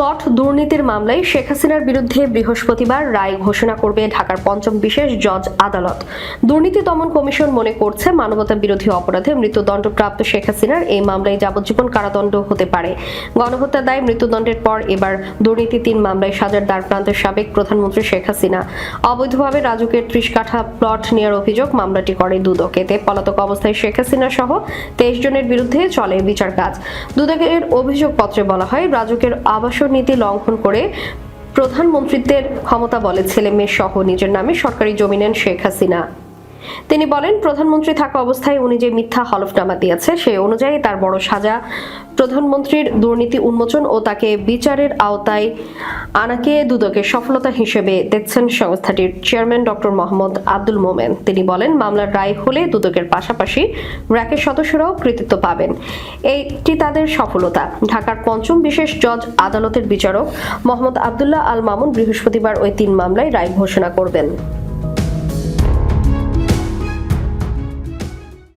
Plot দুর্নীতির মামলায় শেখ হাসিনার বিরুদ্ধে বৃহস্পতিবার রায় ঘোষণা করবে ঢাকার পঞ্চম বিশেষ জজ আদালত। দুর্নীতি দমন কমিশন মনে করছে মানবতা বিরোধী অপরাধে মৃত্যুদণ্ডপ্রাপ্ত শেখ হাসিনার এই মামলায় যাবজ্জীবন কারাদণ্ড হতে পারে। গণহত্যা দায় মৃত্যুদণ্ডের পর এবার দুর্নীতি তিন মামলায় সাজার দ্বার প্রান্তের সাবেক প্রধানমন্ত্রী শেখ হাসিনা। অবৈধভাবে রাজুকের ত্রিশ কাঠা প্লট নেওয়ার অভিযোগ মামলাটি করে দুদক। এতে পলাতক অবস্থায় শেখ হাসিনা সহ তেইশ জনের বিরুদ্ধে চলে বিচার কাজ। দুদকের অভিযোগপত্রে বলা হয়, রাজুকের আবাসন নীতি লঙ্ঘন করে প্রধানমন্ত্রীদের ক্ষমতা বলে ছেলে মেয়ে সহ নিজের নামে সরকারি জমি নেন শেখ হাসিনা। তিনি বলেন, প্রধানমন্ত্রী থাকা অবস্থায় উনি যে মিথ্যা হলফনামা দিয়েছে সেই অনুযায়ী তার বড় সাজা। প্রধানমন্ত্রীর দুর্নীতি উন্মোচন ও তাকে বিচারের আওতায় আনাকে দুদকের সফলতা হিসেবে দেখছেন সংস্থাটির চেয়ারম্যান ডক্টর মোহাম্মদ আব্দুল মোমেন। তিনি বলেন, মামলার রায় হলে দুদকের পাশাপাশি র্যাকের সদস্যরাও কৃতিত্ব পাবেন। এটি তাদের সফলতা। ঢাকার পঞ্চম বিশেষ জজ আদালতের বিচারক মোহাম্মদ আবদুল্লাহ আল মামুন বৃহস্পতিবার ওই তিন মামলায় রায় ঘোষণা করবেন।